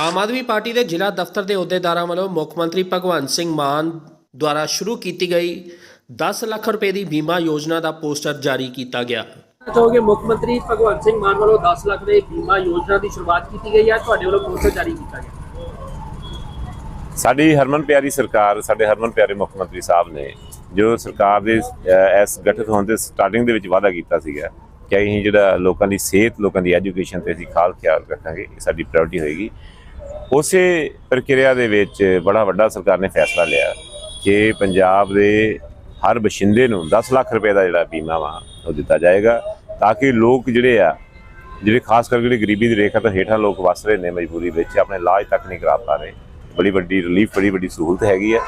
Aam Aadmi party ਦੇ ਜ਼ਿਲ੍ਹਾ ਦਫ਼ਤਰ ਦੇ ਅਹੁਦੇਦਾਰਾਂ ਵੱਲੋਂ ਮੁੱਖ ਮੰਤਰੀ ਭਗਵੰਤ ਸਿੰਘ ਮਾਨ ਦੁਆਰਾ ਸ਼ੁਰੂ ਕੀਤੀ ਗਈ 10 ਲੱਖ ਰੁਪਏ ਦੀ ਬੀਮਾ ਯੋਜਨਾ ਦਾ ਪੋਸਟਰ ਜਾਰੀ ਕੀਤਾ ਗਿਆ। ਚਾਹੋਗੇ ਮੁੱਖ ਮੰਤਰੀ ਭਗਵੰਤ ਸਿੰਘ ਮਾਨ ਵੱਲੋਂ 10 ਲੱਖ ਦੇ ਬੀਮਾ ਯੋਜਨਾ ਦੀ ਸ਼ੁਰੂਆਤ ਕੀਤੀ ਗਈ ਹੈ। ਤੁਹਾਡੇ ਵੱਲੋਂ ਪੋਸਟਰ ਜਾਰੀ ਕੀਤਾ ਗਿਆ। ਸਾਡੀ ਹਰਮਨ ਪਿਆਰੀ ਸਰਕਾਰ ਸਾਡੇ ਹਰਮਨ ਪਿਆਰੇ ਮੁੱਖ ਮੰਤਰੀ ਸਾਹਿਬ ਨੇ ਜੋ ਸਰਕਾਰ ਦੇ ਇਸ ਗਠਿਤ ਹੋਣ ਦੇ ਸਟਾਰਟਿੰਗ ਦੇ ਵਿੱਚ ਵਾਅਦਾ ਕੀਤਾ ਸੀਗਾ ਕਿ ਅਸੀਂ ਜਿਹੜਾ ਲੋਕਾਂ ਦੀ ਸਿਹਤ ਲੋਕਾਂ ਦੀ ਐਜੂਕੇਸ਼ਨ ਤੇ ਅਸੀਂ ਖਾਲ ਖਿਆਲ ਰੱਖਾਂਗੇ ਇਹ ਸਾਡੀ ਪ੍ਰਾਇੋਰਟੀ ਹੋਏਗੀ। ਉਸੇ ਪ੍ਰਕਿਰਿਆ ਦੇ ਵਿੱਚ ਬੜਾ ਵੱਡਾ ਸਰਕਾਰ ਨੇ ਫੈਸਲਾ ਲਿਆ ਕਿ ਪੰਜਾਬ ਦੇ ਹਰ ਬਸ਼ਿੰਦੇ ਨੂੰ 10 ਲੱਖ ਰੁਪਏ ਦਾ ਜਿਹੜਾ ਬੀਮਾ ਵਾ, ਉਹ ਦਿੱਤਾ ਜਾਏਗਾ ਤਾਂ ਕਿ ਲੋਕ ਜਿਹੜੇ ਆ, ਜਿਹੜੇ ਖਾਸ ਕਰਕੇ ਜਿਹੜੇ ਗਰੀਬੀ ਦੀ ਰੇਖਾ ਤੋਂ ਹੇਠਾਂ ਲੋਕ ਵਸ ਰਹੇ ਨੇ ਮਜਬੂਰੀ ਵਿੱਚ, ਆਪਣੇ ਇਲਾਜ ਤੱਕ ਨਹੀਂ ਕਰਾ ਪਾ ਰਹੇ। ਬੜੀ ਵੱਡੀ ਰਿਲੀਫ ਬੜੀ ਵੱਡੀ ਸਹੂਲਤ ਹੈਗੀ ਹੈ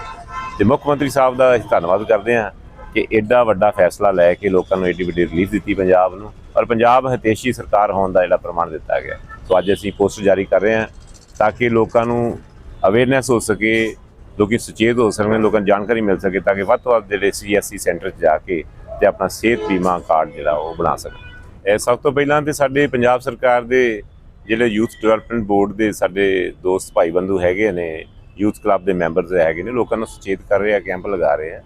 ਤੇ ਮੁੱਖ ਮੰਤਰੀ ਸਾਹਿਬ ਦਾ ਅਸੀਂ ਧੰਨਵਾਦ ਕਰਦੇ ਹਾਂ ਕਿ ਐਡਾ ਵੱਡਾ ਫੈਸਲਾ ਲੈ ਕੇ ਲੋਕਾਂ ਨੂੰ ਐਡੀ ਵੱਡੀ ਰਿਲੀਫ ਦਿੱਤੀ ਪੰਜਾਬ ਨੂੰ। ਔਰ ਪੰਜਾਬ ਹਤੇਸ਼ੀ ਸਰਕਾਰ ਹੋਣ ਦਾ ਜਿਹੜਾ ਪ੍ਰਮਾਣ ਦਿੱਤਾ ਗਿਆ। ਸੋ ਅੱਜ ਅਸੀਂ ਪੋਸਟਰ ਜਾਰੀ ਕਰ ਰਹੇ ਹਾਂ। ਤਾਂ ਕਿ ਲੋਕਾਂ ਨੂੰ ਅਵੇਅਰਨੈਸ ਹੋ ਸਕੇ, ਲੋਕੀ ਸੁਚੇਤ ਹੋ ਸਕਣ, ਲੋਕਾਂ ਨੂੰ ਜਾਣਕਾਰੀ ਮਿਲ ਸਕੇ ਤਾਂ ਕਿ ਵੱਧ ਤੋਂ ਵੱਧ ਜਿਹੜੇ ਸੀਐਸਸੀ ਸੈਂਟਰ 'ਚ ਜਾ ਕੇ ਤੇ ਆਪਣਾ ਸਿਹਤ ਬੀਮਾ ਕਾਰਡ ਜਿਹੜਾ ਉਹ ਬਣਾ ਸਕਣ। ਇਹ ਸਭ ਤੋਂ ਪਹਿਲਾਂ ਤੇ ਸਾਡੇ ਪੰਜਾਬ ਸਰਕਾਰ ਦੇ ਜਿਹੜੇ ਯੂਥ ਡਿਵੈਲਪਮੈਂਟ ਬੋਰਡ ਦੇ ਸਾਡੇ ਦੋਸਤ ਭਾਈ ਬੰਧੂ ਹੈਗੇ ਨੇ ਯੂਥ ਕਲੱਬ ਦੇ ਮੈਂਬਰਸ ਹੈਗੇ ਨੇ, ਲੋਕਾਂ ਨੂੰ ਸੁਚੇਤ ਕਰ ਰਹੇ ਆ ਕੈਂਪ ਲਗਾ ਰਹੇ ਆ।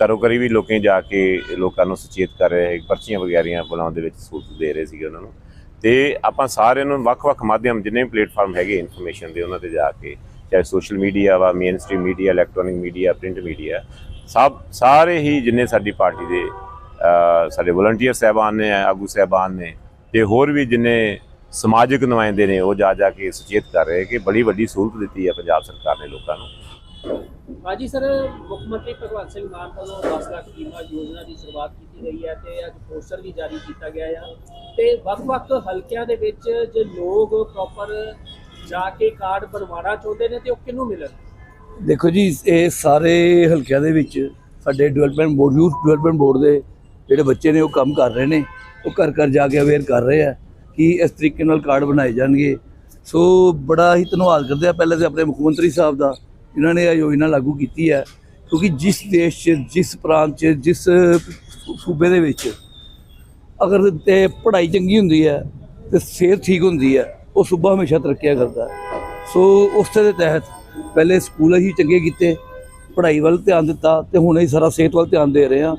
ਘਰੋ ਘਰੀ ਵੀ ਲੋਕਾਂ ਜਾ ਕੇ ਲੋਕਾਂ ਨੂੰ ਸੁਚੇਤ ਕਰ ਰਹੇ ਆ ਪਰਚੀਆਂ ਵਗੈਰੀਆਂ ਬਣਾਉਣ ਦੇ ਵਿੱਚ ਸਹੂਲਤ ਦੇ ਰਹੇ ਸੀਗੇ ਉਹਨਾਂ ਨੂੰ। ਤੇ ਆਪਾਂ ਸਾਰਿਆਂ ਨੂੰ ਵੱਖ-ਵੱਖ ਮਾਧਿਅਮ ਜਿੰਨੇ ਵੀ ਪਲੇਟਫਾਰਮ ਹੈਗੇ ਇਨਫੋਰਮੇਸ਼ਨ ਦੇ, ਉਹਨਾਂ ਤੇ ਜਾ ਕੇ, ਚਾਹੇ ਸੋਸ਼ਲ ਮੀਡੀਆ ਵਾ mainstream media electronic media print media ਸਭ, ਸਾਰੇ ਹੀ ਜਿੰਨੇ ਸਾਡੀ ਪਾਰਟੀ ਦੇ ਸਾਡੇ ਵਲੰਟੀਅਰ ਸਹਿਬਾਨ ਨੇ, ਆਗੂ ਸਹਿਬਾਨ ਨੇ, ਤੇ ਹੋਰ ਵੀ ਜਿੰਨੇ ਸਮਾਜਿਕ ਨੁਮਾਇੰਦੇ ਨੇ, ਉਹ ਜਾ ਜਾ ਕੇ ਸੁਚੇਤ ਕਰ ਰਹੇ ਕਿ ਬੜੀ ਵੱਡੀ ਸਹੂਲਤ ਦਿੱਤੀ ਹੈ ਪੰਜਾਬ ਸਰਕਾਰ ਨੇ ਲੋਕਾਂ ਨੂੰ। ਹਾਂਜੀ ਸਰ, ਮੁੱਖ ਮੰਤਰੀ ਭਗਵੰਤ ਸਿੰਘ ਮਾਨ ਵੱਲੋਂ 10 ਲੱਖ ਬੀਮਾ ਯੋਜਨਾ ਦੀ ਸ਼ੁਰੂਆਤ ਕੀਤੀ ਗਈ ਹੈ ਤੇ ਅੱਜ ਪੋਸਟਰ ਵੀ ਜਾਰੀ ਕੀਤਾ ਗਿਆ ਹੈ ਤੇ ਵੱਖ-ਵੱਖ ਹਲਕਿਆਂ ਦੇ ਵਿੱਚ ਜੇ ਲੋਕ ਪ੍ਰੋਪਰ ਜਾ ਕੇ ਕਾਰਡ ਬਣਵਾਉਣਾ ਚਾਹੁੰਦੇ ਨੇ ਤੇ ਉਹ ਕਿਹਨੂੰ ਮਿਲਣ? ਦੇਖੋ ਜੀ, ਇਹ ਸਾਰੇ ਹਲਕਿਆਂ ਦੇ ਵਿੱਚ ਸਾਡੇ development board youth development board ਦੇ ਜਿਹੜੇ ਬੱਚੇ ਨੇ ਉਹ ਕੰਮ ਕਰ ਰਹੇ ਨੇ। ਉਹ ਘਰ ਘਰ ਜਾ ਕੇ ਅਵੇਅਰ ਕਰ ਰਹੇ ਆ ਕਿ ਇਸ ਤਰੀਕੇ ਨਾਲ ਕਾਰਡ ਬਣਾਏ ਜਾਣਗੇ। ਸੋ ਬੜਾ ਹੀ ਧੰਨਵਾਦ ਕਰਦੇ ਆ। ਪਹਿਲੇ ਤੇ ਆਪਣੇ ਮੁੱਖ ਮੰਤਰੀ ਸਾਹਿਬ ਦਾ ਜਿਨ੍ਹਾਂ ਨੇ ਇਹ ਯੋਜਨਾ ਲਾਗੂ ਕੀਤੀ ਹੈ, ਕਿਉਂਕਿ ਜਿਸ ਦੇਸ਼ 'ਚ, ਜਿਸ ਪ੍ਰਾਂਤ 'ਚ, ਜਿਸ ਸੂਬੇ ਦੇ ਵਿੱਚ ਅਗਰ ਤੇ ਪੜ੍ਹਾਈ ਚੰਗੀ ਹੁੰਦੀ ਹੈ ਤੇ ਸਿਹਤ ਠੀਕ ਹੁੰਦੀ ਹੈ, ਉਹ ਸੂਬਾ ਹਮੇਸ਼ਾ ਤਰੱਕੀਆਂ ਕਰਦਾ ਸੋ ਉਸ ਦੇ ਤਹਿਤ ਪਹਿਲੇ ਸਕੂਲ ਅਸੀਂ ਚੰਗੇ ਕੀਤੇ, ਪੜ੍ਹਾਈ ਵੱਲ ਧਿਆਨ ਦਿੱਤਾ ਤੇ ਹੁਣ ਅਸੀਂ ਸਾਰਾ ਸਿਹਤ ਵੱਲ ਧਿਆਨ ਦੇ ਰਹੇ ਹਾਂ।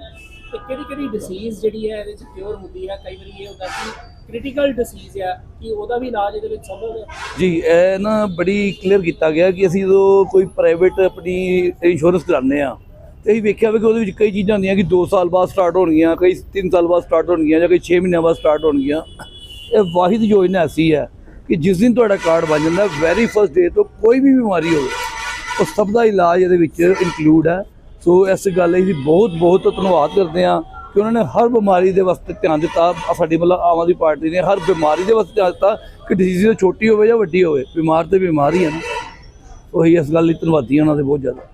ਤੇ ਕਿਹੜੀ ਕਿਹੜੀ ਡਿਸੀਜ਼ ਜਿਹੜੀ ਹੈ ਇਹਦੇ ਵਿੱਚ ਕਿਉਰ ਹੁੰਦੀ ਹੈ? ਕਈ ਵਾਰੀ ਇਹ ਹੁੰਦਾ ਕਿ ਕ੍ਰਿਟੀਕਲ ਡਿਸੀਜ਼ ਹੈ ਕਿ ਉਹਦਾ ਵੀ ਇਲਾਜ ਇਹਦੇ ਵਿੱਚ ਸੰਭਵ ਹੈ? ਜੀ, ਇਹ ਨਾ ਬੜੀ ਕਲੀਅਰ ਕੀਤਾ ਗਿਆ ਕਿ ਅਸੀਂ ਜਦੋਂ ਕੋਈ ਪ੍ਰਾਈਵੇਟ ਆਪਣੀ ਇੰਸ਼ੋਰੈਂਸ ਕਰਾਉਂਦੇ ਆ ਤੇ ਅਸੀਂ ਵੇਖਿਆ ਵੀ ਕਿ ਉਹਦੇ ਵਿੱਚ ਕਈ ਚੀਜ਼ਾਂ ਹੁੰਦੀਆਂ ਕਿ 2 ਸਾਲ ਬਾਅਦ ਸਟਾਰਟ ਹੋਣਗੀਆਂ, ਕਈ 3 ਸਾਲ ਬਾਅਦ ਸਟਾਰਟ ਹੋਣਗੀਆਂ ਜਾਂ ਕਈ 6 ਮਹੀਨਿਆਂ ਬਾਅਦ ਸਟਾਰਟ ਹੋਣਗੀਆਂ। ਇਹ ਵਾਹਿਦ ਯੋਜਨਾ ਐਸੀ ਹੈ ਕਿ ਜਿਸ ਦਿਨ ਤੁਹਾਡਾ ਕਾਰਡ ਬਣ ਜਾਂਦਾ ਵੈਰੀ ਫਸਟ ਡੇ ਤੋਂ ਕੋਈ ਵੀ ਬਿਮਾਰੀ ਹੋਵੇ, ਉਹ ਸਭ ਦਾ ਇਲਾਜ ਇਹਦੇ ਵਿੱਚ ਇਨਕਲੂਡ ਹੈ। ਸੋ ਇਸ ਗੱਲ ਲਈ ਬਹੁਤ ਬਹੁਤ ਧੰਨਵਾਦ ਕਰਦੇ ਹਾਂ ਕਿ ਉਹਨਾਂ ਨੇ ਹਰ ਬਿਮਾਰੀ ਦੇ ਵਾਸਤੇ ਧਿਆਨ ਦਿੱਤਾ। ਸਾਡੀ ਮਤਲਬ ਆਮ ਆਦਮੀ ਪਾਰਟੀ ਨੇ ਹਰ ਬਿਮਾਰੀ ਦੇ ਵਾਸਤੇ ਧਿਆਨ ਦਿੱਤਾ ਕਿ ਡਿਜ਼ੀਜ਼ ਛੋਟੀ ਹੋਵੇ ਜਾਂ ਵੱਡੀ ਹੋਵੇ, ਬਿਮਾਰ ਤੇ ਬਿਮਾਰ ਹੀ ਹੈ ਨਾ। ਉਹੀ ਇਸ ਗੱਲ ਲਈ ਧੰਨਵਾਦੀ ਹਾਂ ਉਹਨਾਂ ਦੇ ਬਹੁਤ ਜ਼ਿਆਦਾ।